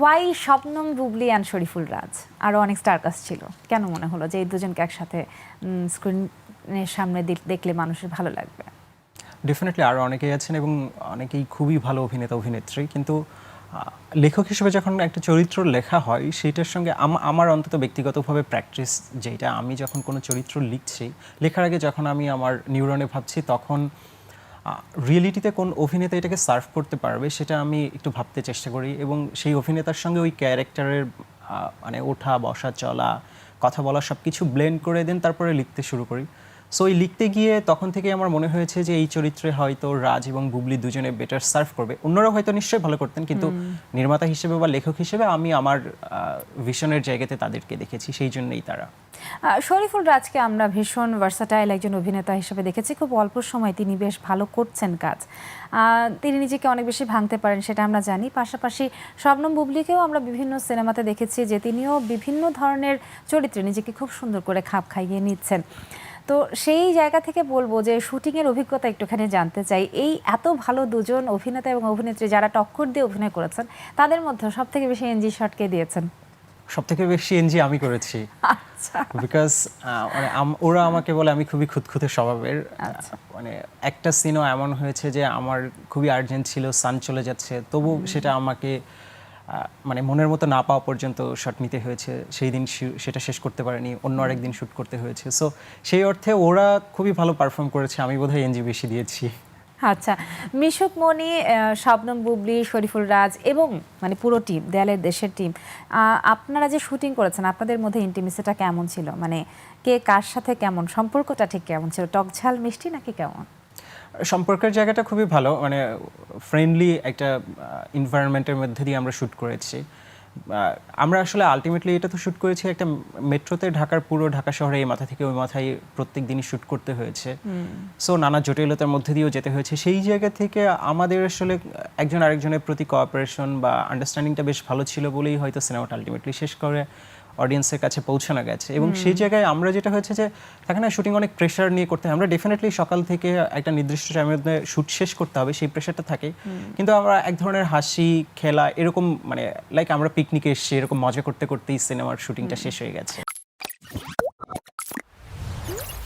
Why Shabnam রুবলি and Shariful Raj আরও অনেক star cast ছিল। কেন মনে হলো যে এই দুজনকে একসাথে স্ক্রিনের সামনে দেখ- দেখলে মানুষের ভালো লাগবে? ডেফিনেটলি আরও অনেকেই আছেন এবং অনেকেই খুবই ভালো অভিনেতা, অভিনেত্রী, কিন্তু লেখক হিসেবে যখন একটা চরিত্র লেখা হয়, সেইটার সঙ্গে আমার অন্তত ব্যক্তিগতভাবে প্র্যাকটিস যেটা, আমি যখন কোনো চরিত্র লিখছি, লেখার আগে যখন আমি আমার নিউরনে ভাবছি, তখন রিয়েলিটিতে কোন অভিনেতা এটাকে সার্ভ করতে পারবে সেটা আমি একটু ভাবতে চেষ্টা করি এবং সেই অভিনেতার সঙ্গে ওই ক্যারেক্টারের মানে ওঠা, বসা, চলা, কথা বলা সব কিছু ব্লেন্ড করে দেন, তারপরে লিখতে শুরু করি। সো এই লিখতে গিয়ে তখন থেকে আমার মনে হয়েছে যে এই চরিত্রে হয়তো রাজ এবং বুবলি দুজনে বেটার সার্ভ করবে। অন্যরা হয়তো নিশ্চয়ই ভালো করতেন কিন্তু নির্মাতা হিসেবে বা লেখক হিসেবে আমি আমার ভিশনের জায়গাতে তাদেরকে দেখেছি সেই জন্যই তারা। শরীফুল রাজকে আমরা ভীষণ ভার্সাটাইল একজন অভিনেতা হিসেবে দেখেছি। খুব অল্প সময় তিনি বেশ ভালো করছেন কাজ। তিনি নিজেকে অনেক বেশি ভাঙতে পারেন সেটা আমরা জানি। পাশাপাশি শবনম বুবলিকেও আমরা বিভিন্ন সিনেমাতে দেখেছি যে তিনিও বিভিন্ন ধরনের চরিত্রে নিজেকে খুব সুন্দর করে খাপ খাইয়ে নিচ্ছেন। তো সেই জায়গা থেকে বলব যে শুটিংয়ের অভিজ্ঞতা একটুখানি জানতে চাই। এই এত ভালো দুজন অভিনেতা এবং অভিনেত্রী যারা টক্কর দিয়ে অভিনয় করেছেন তাদের মধ্যে সব থেকে বেশি এনজি শটকে দিয়েছেন? সব থেকে বেশি এনজি আমি করেছি। আচ্ছা। বিকজ মানে আম- ওরা আমাকে বলে আমি খুবই খুঁতখুঁতে স্বভাবের। আচ্ছা। মানে একটা সিনও এমন হয়েছে যে আমার খুবই আর্জেন্ট ছিল সান চলে যাচ্ছে তবু সেটা আমাকে মানে মনের মতো না পাওয়া পর্যন্ত শট নিতে হয়েছে। সেই দিন সেটা শেষ করতে পারেনি অন্য আরেকদিন শ্যুট করতে হয়েছে। সো সেই অর্থে ওরা খুবই ভালো পারফর্ম করেছে। আমি বোধহয় এনজি বেশি দিয়েছি। আচ্ছা মিশুক মনি আহ, শবনম বুবলি শরীফুল রাজ এবং মানে পুরো টিম দেয়ালের দেশের টিম আপনারা যে শুটিং করেছেন আপনাদের মধ্যে ইন্টিমেসিটা কেমন ছিল? মানে কে কার সাথে কেমন? সম্পর্কটা ঠিক কেমন ছিল? টকঝাল মিষ্টি নাকি কেমন? সম্পর্কের জায়গাটা খুবই ভালো মানে ফ্রেন্ডলি একটা এনভায়রনমেন্টের মধ্যে দিয়ে আমরা শ্যুট করেছি। আমরা আসলে আলটিমেটলি এটা তো শ্যুট করেছি একটা মেট্রোতে ঢাকার পুরো ঢাকা শহরে এই মাথা থেকে ওই মাথায় প্রত্যেক দিনই শ্যুট করতে হয়েছে। সো নানা জটিলতার মধ্যে দিয়েও যেতে হয়েছে। সেই জায়গা থেকে আমাদের আসলে একজন আরেকজনের প্রতি কোঅপারেশন বা আন্ডারস্ট্যান্ডিংটা বেশ ভালো ছিল বলেই হয়তো সিনেমাটা আলটিমেটলি শেষ করে। অডিয়েন্সের কাছে পৌঁছানো গেছে। এবং সেই জায়গায় আমরা যেটা হয়েছে যে থাকে না শুটিং অনেক প্রেশার নিয়ে করতে হয়। আমরা ডেফিনেটলি সকাল থেকে একটা নির্দিষ্ট টাইমের মধ্যে শুট শেষ করতে হবে সেই প্রেশারটা থাকে কিন্তু আমরা এক ধরনের হাসি খেলা এরকম মানে লাইক আমরা পিকনিকে এসছি এরকম মজা করতে করতেই সিনেমার শুটিংটা শেষ হয়ে গেছে।